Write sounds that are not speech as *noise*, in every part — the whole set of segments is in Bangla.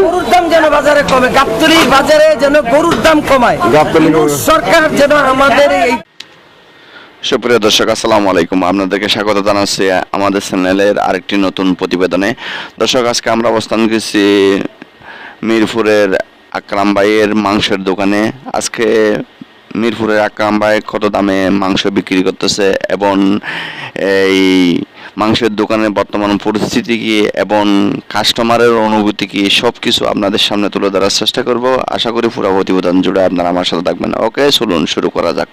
গরুর দাম যেন বাজারে কমে বাজারে যেন গরুর দাম কমায়। সরকার যেন আমাদের এই সুপ্রিয় দর্শক আসসালামু আলাইকুম। আপনাদেরকে স্বাগত জানাচ্ছি আমাদের চ্যানেলের আরেকটি নতুন প্রতিবেদনে। দর্শক আজকে আমরা অবস্থান করছি মিরপুরের আকরাম ভাইয়ের মাংসের দোকানে। আজকে মিরপুরের আকরাম ভাই কত দামে মাংস বিক্রি করতেছে এবং এই মাংসের দোকানের বর্তমান পরিস্থিতি কি এবং কাস্টমারের অনুভূতি কি সব কিছু আপনাদের সামনে তুলে ধরার চেষ্টা করব। আশা করি পুরো প্রতিবেদন জুড়ে আপনারা আমার সাথে থাকবেন। ওকে চলুন শুরু করা যাক।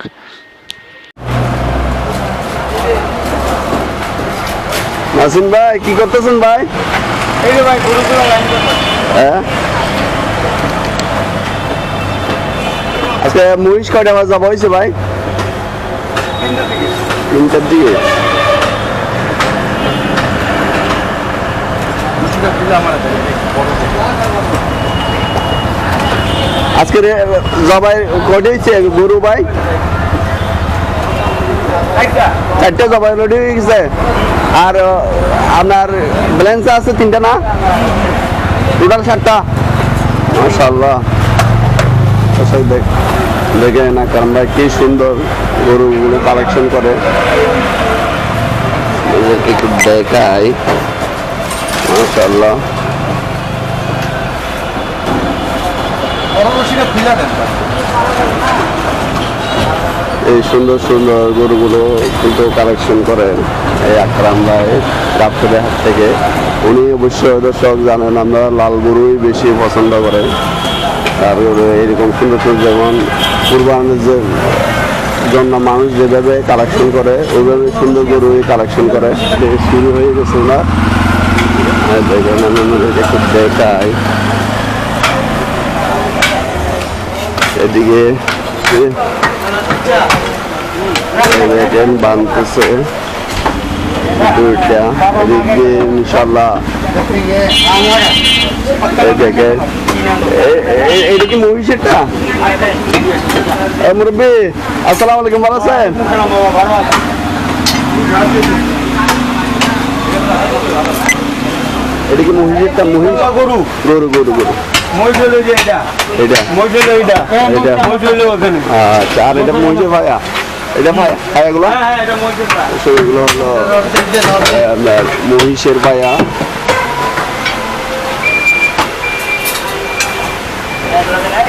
নাসিম ভাই কি করতেছেন ভাই? এই যে ভাই গরুগুলো লাইন হ্যাঁ? আজকে মহিষ কয়টা বাজা? হয়েছে ভাই? তিনটার দিকে? আজকে জবাই হয়েছে গরু ভাই? চারটে। জবাই রেডি হয়ে গেছে আর আপনার ব্যালেন্স আছে তিনটা না? টোটাল সাতটা। মাশাল্লাহ দেখ দেখে না কারণ ভাই কি সুন্দর গরুগুলো কালেকশন করে। একটু দেখাই। এই সুন্দর সুন্দর গরুগুলো কিন্তু কালেকশন করেন এই আকরাম ভাই গাবতলের হাত থেকে। উনি অবশ্যই দর্শক জানেন আমরা লাল গরুই বেশি পছন্দ করেন। তারপরে এরকম সুন্দর সুন্দর যেমন কুরবানের যে জন্য মানুষ যেভাবে কালেকশন করে ওইভাবে সুন্দর গরুই কালেকশন করে। শুরু হয়ে গেছে না এদিকে দুইটা এদিক ইনশাল্লাহ এই দেখেন এ- এ- কি মুরব্বী আসসালামু আলাইকুম ভালো আছেন এটা কি মহিষেরটা মহিষ? গরু। গরু গরু গরু। এটা। এটা? এটা। আচ্ছা আর এটা মহিষের ভাইয়া? এটা হ্যাঁ হ্যাঁ এটা সেগুলো হলো আপনার মহিষের ভাইয়া।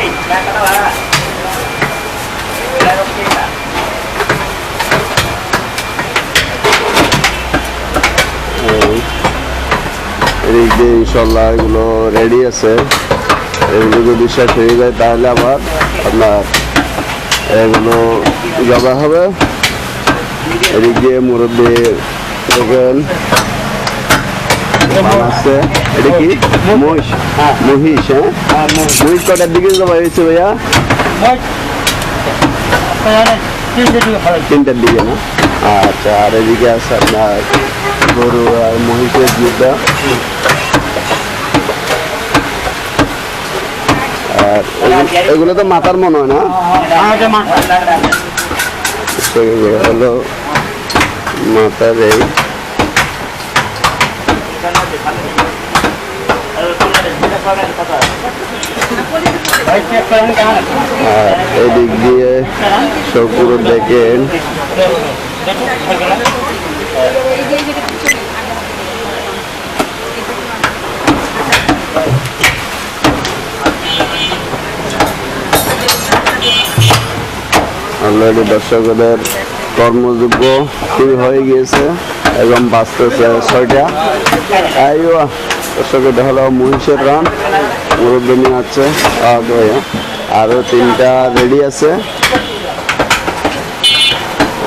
এই, এদিক ইনশাল্লাহ এগুলো রেডি আছে এগুলো যদি শেষ হয়ে যায় তাহলে আবার আপনার এগুলো জবা হবে। এদিক দিয়ে মুরব্বী দেখেন আছে। এটা কি? মহিষ? মহিষ হ্যাঁ? মহিষ। কটার দিকে জবা হয়েছে ভাইয়া? তিনটার দিকে না? আচ্ছা আর এদিকে আছে আপনার গরু আর মহিষের যুদ্ধ আর এগুলো- তো মাথার মনে হয় না? হলো মাথার এই আর এদিক দিয়ে সবগুলো দেখেন। অলরেডি দর্শকদের কর্মযোগ্য শুরু হয়ে গিয়েছে এবং বাঁচতেছে ছয়টা। আইও দর্শকদের হলো মহিষের রান। মুরব্বী আছে আরও তিনটা রেডি আছে।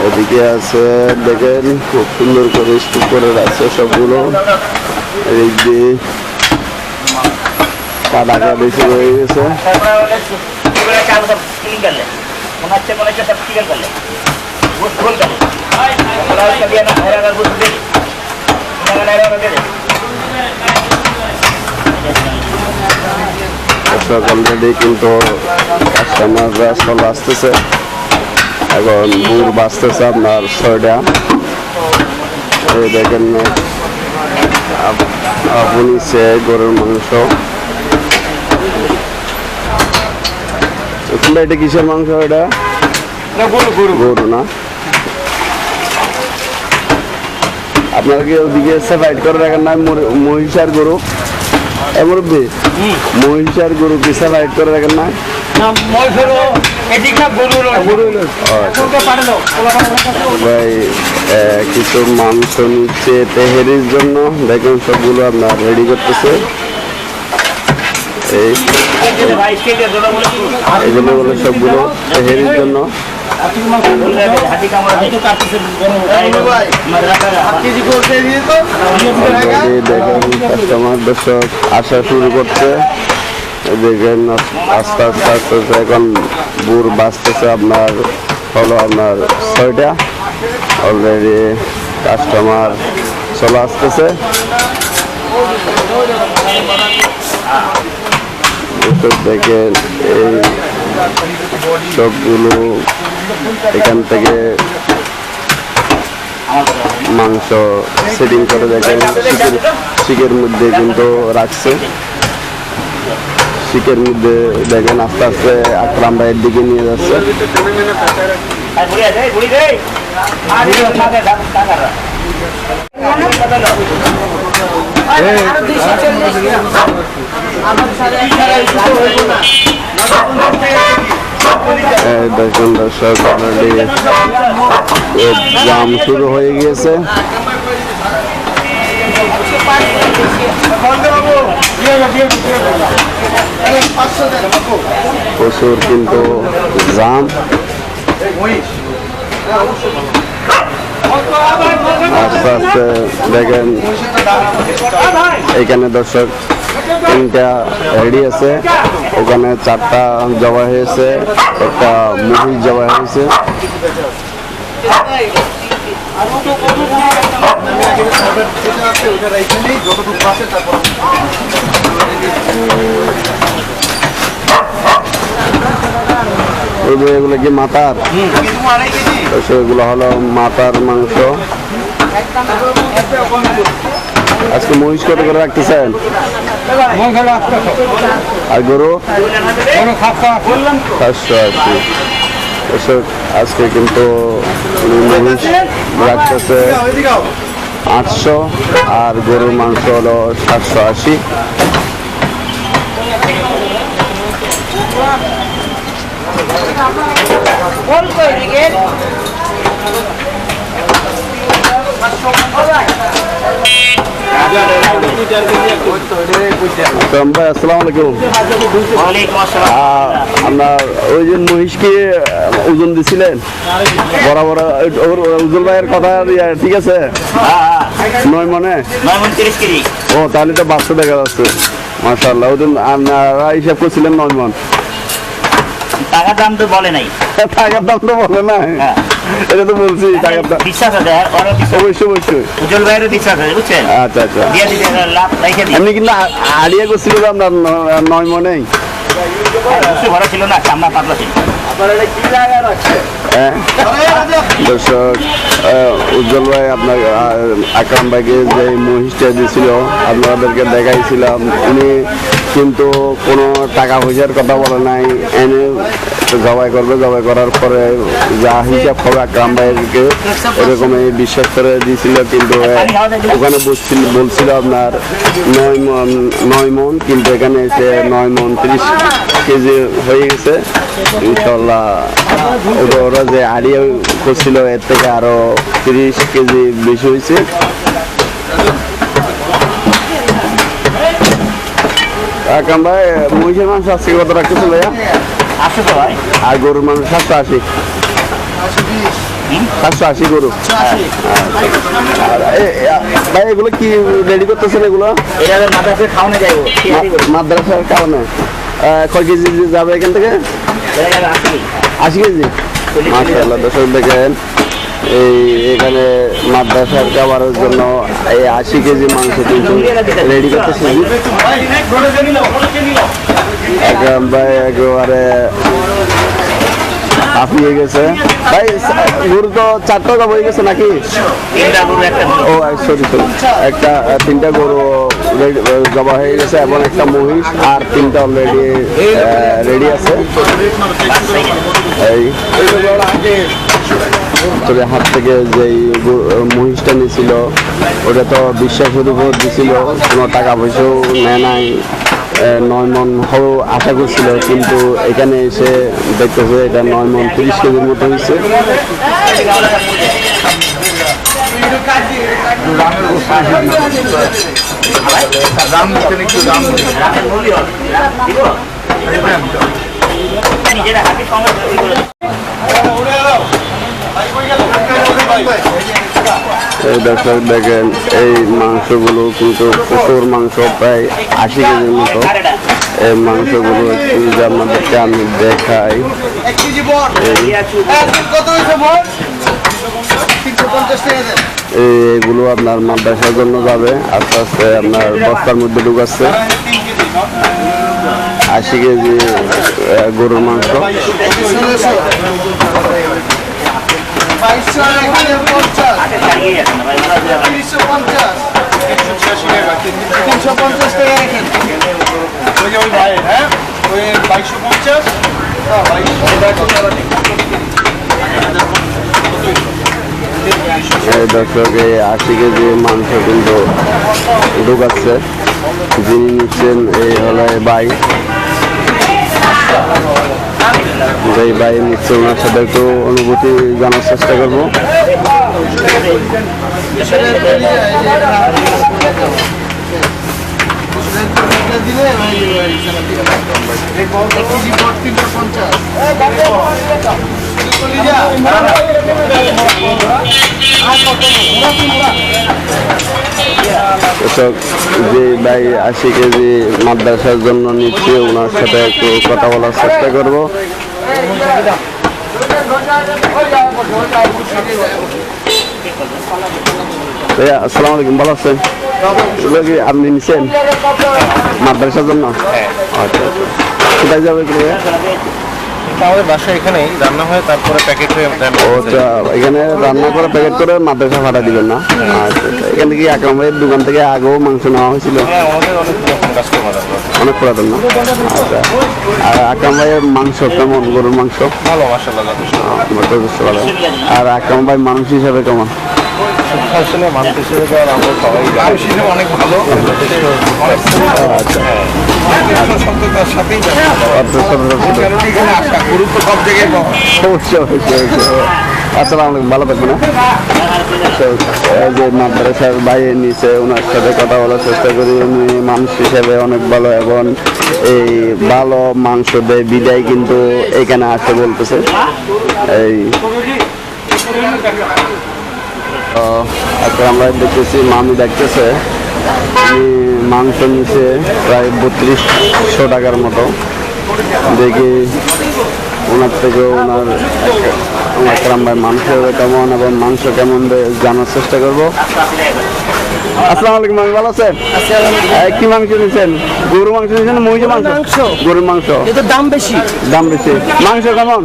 এদিকে আছে, দেখেন, খুব সুন্দর করে স্তূপ করে রাখছে সবগুলো। এদিক দিয়ে বেশি হয়ে গেছে। দর্শক অলরেডি কিন্তু কাস্টমাররা চলে আসতেছে। এখন গুড় বাঁচতেছে আপনার ছয়টা। এই দেখেন, আপ- আপনি সে গরুর মাংস আসলে এটা কিসের মাংস এটা? গরু না? আপনারা কি ওদিকে সেপারেট করে রাখেন না? মর- মহিষ আর গরু এমরব্বি মহিষ আর গরু কি সেপারেট করে রাখেন না? ভাই কিছু মাংস নিচ্ছে তেহেরির জন্য। দেখুন সবগুলো আপনার রেডি করতেছে। এই এগুলো হলো সবগুলো তেহেরির জন্য। দেখেন দর্শক আসা শুরু করছে। দেখেন আস্তে আস্তে আস্তে আস্তে এখন বুর বাঁচতেছে আপনার, হলো আপনার ছয়টা। অলরেডি কাস্টমার চলে আসতেছে। দর্শক দেখেন এই সবগুলো এখান থেকে মাংস সেটিং করে দেখেন। শিকের শিকের মধ্যে কিন্তু রাখছে। শিকের মধ্যে দেখেন আস্তে আস্তে আকরাম ভাইয়ের দিকে নিয়ে যাচ্ছে। দেখুন দর্শক অলরেডি জাম শুরু হয়ে গিয়েছে। প্রচুর কিন্তু জাম আস্তে আস্তে দেখেন এখানে দর্শক তিনটা রেডি আছে। ওখানে চারটা জবা হয়েছে, একটা মহিষ জবা হয়েছে। এগুলো এগুলো কি মাথার তো সেগুলো হলো মাথার মাংস। আজকে মহিষ কত করে রাখতেছেন? আর গরু? সাতশো আশি। আজকে কিন্তু মহিষ রাখতেছে আটশো, আর গরুর মাংস হলো সাতশো আশি। তো ভাই আসসালামু। আলাইকুম আপনার ওই যে মহিষকে ওজন দিছিলেন? বরাবর উজ্জ্বল ভাইয়ের কথা ঠিক আছে? নয় মনে? ও তাহলে তো বাচ্চা দেখা যাচ্ছে মাশাল্লাহ ওদিন আপনারা হিসাব করছিলেন নয় মন। টাকার দাম তো বলে নাই। টাকার দাম তো বলে না হ্যাঁ। এটা তো বলছি টাকার দাম। বিশ্বাস আছে বিশ্বাস অবশ্যই অবশ্যই। উজ্জ্বল ভাইয়েরও বিশ্বাস আছে বুঝছেন? আচ্ছা আচ্ছা। দিয়ে দিতে লাভ রেখে দিই। আমি কিন্তু আড়িয়া করছিল আপনার নয় মনেই দর্শক উজ্জ্বল ভাই আপনার আকরাম ভাইকে যে মহিষটা দিয়েছিল আপনাদেরকে দেখাইছিলাম, উনি কিন্তু কোনো টাকা পয়সার কথা বলে নাই, এনে জবাই করবে, জবাই করার পরে যা হিসাব হবে আকরাম ভাইকে এরকমই বিশ্বাস করে দিয়েছিল কিন্তু ওখানে বলছিল আপনার নয় মন নয় মন, কিন্তু এখানে এসে নয় মন ত্রিশ কেজি হয়ে গেছে। ইনশাল্লাহ ওরা ওরা যে আড়িয়ে করছিল এর থেকে আরও তিরিশ কেজি বেশি হয়েছে। কাকাম ভাই মহিষের মাংস আজকে কত ভাইয়া? তো ভাই। আর গরুর মাংস সাতশো আশি। সাতশো আশি গরু। ভাই এগুলো কি রেডি করতেছেন এগুলো? এটা খাওয়ানো যাইব মাদ্রাসার কারণে। কয় কেজি যাবে এখান থেকে? আশি কেজি? মাশাআল্লাহ, দর্শক, দেখেন, এই এখানে মাদ্রাসার খাবারের জন্য এই আশি কেজি মাংস কিন্তু রেডি করতেছি। ভাই, একেবারে হাঁপিয়ে গেছে। ভাই, গরু তো চারটা হয়ে গেছে নাকি? ও সরি সরি একটা, তিনটা গরু জবা হয়ে গেছে এবং একটা মহিষ, আর তিনটা অলরেডি রেডি আছে। এই। তবে হাত থেকে যেই মহিষটা নিয়েছিল ওটা তো বিশ্বাসের উপর দিছিল, কোনো টাকা পয়সাও নেয় নাই। নয় মন হও আশা করছিল, কিন্তু এখানে এসে দেখতেছে এটা নয় মন তিরিশ কেজির মতো হয়েছে। দর্শক দেখেন এই মাংসগুলো কিন্তু প্রচুর মাংস প্রায় আশি কেজির মতো। এই মাংসগুলো একটু আপনাদেরকে আমি দেখাই। এই এগুলো আপনার মাদ্রাসার জন্য যাবে। আস্তে আস্তে আপনার বস্তার মধ্যে ঢুকাচ্ছে। আশি কেজি গরুর মাংস। তিনশো পঞ্চাশ। টাকা রাখেন। ওই যে ওই ভাই হ্যাঁ? ওই বাইশশো পঞ্চাশ। এই দর্শক, এই আশি কেজি মাংস কিন্তু ঢুকাচ্ছে। যিনি নিচ্ছেন এই হলো এই ভাই। যেই ভাই নিচ্ছে, ওনার সাথে একটু অনুভূতি জানার চেষ্টা করব। কৃষক যে ভাই আশি কেজি মাদ্রাসার জন্য নিচ্ছে ওনার সাথে একটু কথা বলার চেষ্টা করব। আসসালামু আলাইকুম ভালো আছেন? আপনি নিচ্ছেন মাদ্রাসার জন্য? আচ্ছা আচ্ছা। কোথায় যাবে? আমাদের বাসা এখানেই রান্না হয় তারপরে প্যাকেট হয়ে দেন ও আচ্ছা এখানে রান্না করে প্যাকেট করে মাদ্রাসা ভাড়া দিবেন না। আচ্ছা এখানে কি আকরাম ভাইয়ের দোকান থেকে আগেও মাংস নেওয়া হয়েছিল। হ্যাঁ অনেক পুরাতন না? আচ্ছা। আর আকরাম ভাইয়ের মাংস কেমন? গরুর মাংস? ভালো মাসাল্লাহ। আর আকরাম ভাই মানুষ হিসাবে কেমন? আসলে মানুষ হিসেবে তো আর আমরা সবাই অনেক ভালো। আচ্ছা সত্যতার সাথেই গুরুত্ব সব জায়গায় ভালো এই যে মাদ্রাসার বাইরে নিচে ওনার সাথে কথা বলার চেষ্টা করি। উনি মানুষ হিসেবে অনেক ভালো এবং এই ভালো মাংস দেয় বিদায় কিন্তু এখানে আসতে বলতেছে। এই আজকে আমরা দেখতেছি, মামি দেখতেছে। মাংস নিচে প্রায় বত্রিশশো টাকার মতো। দেখি ওনার থেকে ওনার আকরাম ভাই মাংস কেমন এবং মাংস কেমন জানার চেষ্টা করব। আসসালামু আলাইকুম আমি ভালো আছেন? কি মাংস নিয়েছেন গরু মাংস নিয়েছেন মহিষের মাংস। গরুর মাংস। কিন্তু দাম বেশি। দাম বেশি। মাংস কেমন?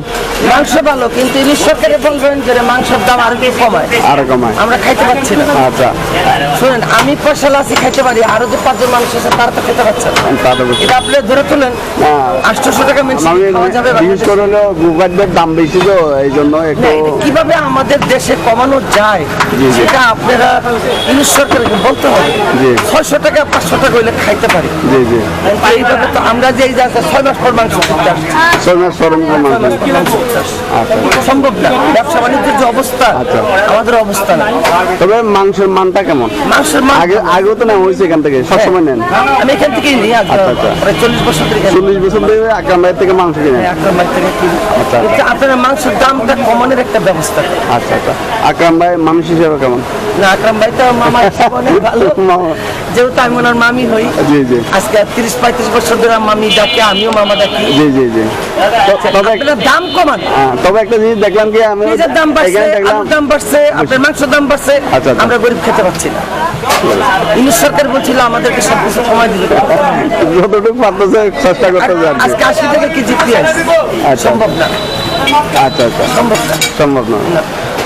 মাংস ভালো কিন্তু ইলিশ সরকারে বলবেন যে মাংসের দাম আরও কমায়। আরও কমায়। আমরা খাইতে পারছি না। আচ্ছা। শুনেন আমি পয়সা আছি খাইতে পারি। আরও যে পাঁচজন মানুষ আছে তারা তো খেতে পারছে না। এটা আপনি ধরে তুলেন। না, আটশোশো টাকা যাবে বিশেষ করে হলো গুগারদের দাম বেশি তো এই জন্য কীভাবে আমাদের দেশে কমানো যায়। সেটা আপনারা ইংলিশ সরকারকে বলতে হবে ছয়শো টাকা পাঁচশো টাকা হইলে খাইতে পারি। জি জি। এইভাবে তো আমরা যে এই ছয় মাস পর মাংস ছয় পর আসছি। আচ্ছা সম্ভব না। ব্যবসা বাণিজ্যের যে অবস্থা আচ্ছা। আমাদের অবস্থা না। তবে মাংসের মানটা কেমন? মাংসের মান আগে আগেও তো নেওয়া হয়েছে এখান থেকে সবসময় নেন। আমি এখান থেকেই নিই আচ্ছা, আচ্ছা। প্রায় চল্লিশ বছর এখানে। চল্লিশ বছর ধরে আকরাম ভাইয়ের থেকে মাংস আকরাম ভাই থেকে কিনি। আচ্ছা। আপনারা মাংসের দামটা কমানোর একটা ব্যবস্থা আচ্ছা আচ্ছা। আকরাম ভাই মানুষ হিসেবে কেমন? না আকরাম ভাই তো মামা *laughs* ভালো। যেহেতু আমি ওনার মামি হই জি জি। আজকে তিরিশ পঁয়ত্রিশ বছর ধরে মামি ডাকে আমিও মামা ডাকি। জি জি জি। তো- তবে আপনারা দাম কমান। তবে একটা জিনিস দেখলাম কি আমি দাম বাড়ছে দাম বাড়ছে আপনার মাংসের দাম বাড়ছে আচ্ছা, আচ্ছা। আমরা গরিব খেতে পারছি না। ইংলিশ সরকার বলছিল আমাদেরকে সব কিছু সময় দিতে যতটুকু পারতেছে চেষ্টা করতেছে আর কি। আজকে আশি টাকা কেজি পেঁয়াজ। আচ্ছা। সম্ভব না। আচ্ছা আচ্ছা। সম্ভব না। সম্ভব না।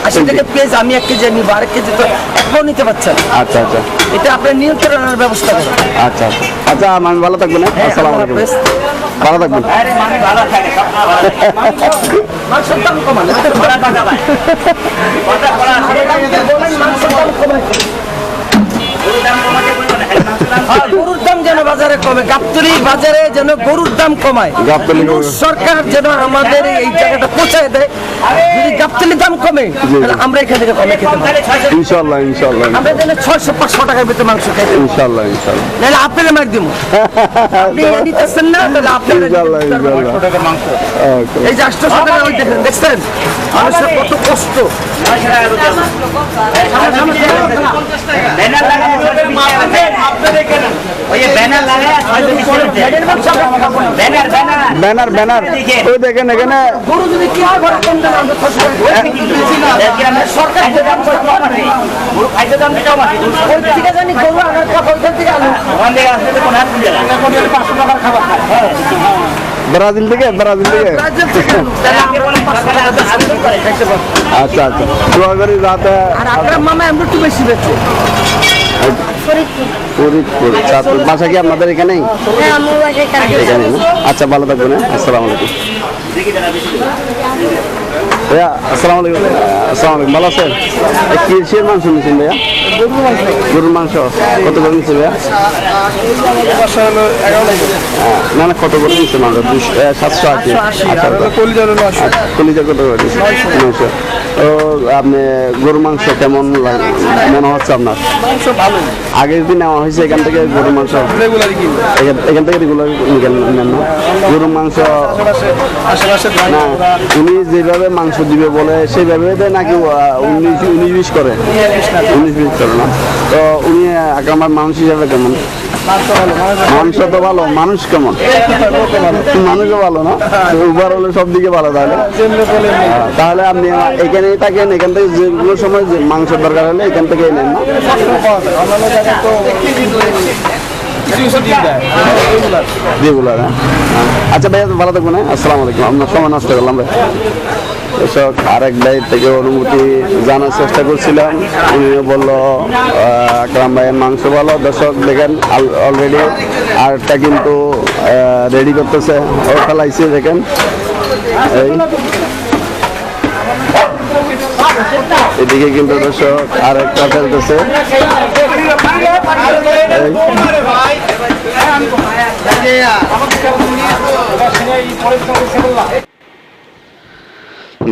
আশি টাকা পেঁয়াজ আমি এক কেজি নিবো আরেক কেজি তো একবার নিতে পারছেন আচ্ছা আচ্ছা। এটা আপনার নিয়ন্ত্রণের ব্যবস্থা করেন। আচ্ছা আচ্ছা। আচ্ছা আমি ভালো থাকবেন হ্যাঁ? আসসালামু আলাইকুম। ভালো থাকবেন। মাংসের দাম দাম কমান হ্যাঁ, গরুর কমে গাবতলি বাজারে যেন গরুর দাম কমায়। সরকার যেন আমাদের এই জায়গাটা পৌঁছায় দেয় যদি গাবতলির দাম কমে তাহলে আমরা এখান থেকে কমে খেতে পারি ইনশাল্লাহ ইনশাল্লাহ আমরা যেন ছয়শো পাঁচশো টাকার ভিতরে মাংস খাইতে ইনশাল্লাহ ইনশাল্লাহ নাহলে আপনারা মার দিব। আপনি নিতেছেন না তাহলে আপনারা মাংস। এই যে টাকা ওই দেখেন দেখছেন? মানুষের কত কষ্ট। ব্যানার লাগানো ওই ব্যানার লাগায় ব্যানার ব্যানার। ওই দেখেন এখানে ব্রাজিল থেকে ব্রাজিল থেকে। আচ্ছা আচ্ছা। রাতে মামা একটু বেশি বেচে। ফরিদপুর। চাঁদপুর বাসা কি আপনাদের এখানেই? এখানে। আচ্ছা ভালো থাকবেন হ্যাঁ? আসসালামু আলাইকুম। ভাইয়া আসসালামু আলাইকুম। আসসালামু আলাইকুম ভালো আছেন? কিসের মাংস নিয়েছেন ভাইয়া? গরুর মাংস। কত করে নিচ্ছে ভাইয়া? বাসা হলো এগারো না না কত করে নিচ্ছে মাংস? সাতশো আশি। কলিজার হলো আসো কলিজা কত করে নয়শো। তো আপনি গরুর মাংস কেমন মনে হচ্ছে আপনার? আগের দিন নেওয়া হয়েছে এখান থেকে গরুর মাংস। এখান থেকে রেগুলার নেন গরুর মাংস না উনি যেভাবে মাংস দিবে বলে, সেইভাবে নাকি উনিশ উনিশ বিশ করে। উনিশ বিশ করে না। তো উনি আমার মানুষ হিসাবে কেমন? মাংস তো ভালো, মানুষ কেমন? মানুষও ভালো না? উবার হলে সব দিকে ভালো তাহলে। তাহলে আপনি এখানেই থাকেন, এখান থেকে যেগুলো সময় মাংসের দরকার হলে এখান থেকেই নেন না? হ্যাঁ। আচ্ছা ভাইয়া, ভালো থাকবেন হ্যাঁ। আসসালামু আলাইকুম। আপনার সময় নষ্ট করলাম ভাই। দর্শক আরেক ভাই থেকে অনুমতি জানার চেষ্টা করছিলাম। উনিও বলল আকরাম ভাইয়ের মাংস ভালো। দর্শক, দেখেন অলরেডি আরেকটা কিন্তু রেডি করতেছে। ও ফেলাইছে, দেখেন। এদিকে কিন্তু দর্শক আরেকটা ফেলতেছে। এই।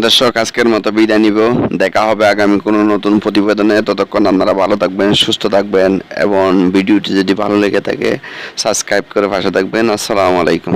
দর্শক, আজকের মতো বিদায় নিব। দেখা হবে আগামী কোনো নতুন প্রতিবেদনে। ততক্ষণ আপনারা ভালো থাকবেন, সুস্থ থাকবেন এবং ভিডিওটি যদি ভালো লেগে থাকে সাবস্ক্রাইব করে ভাষা থাকবেন। আসসালামু আলাইকুম।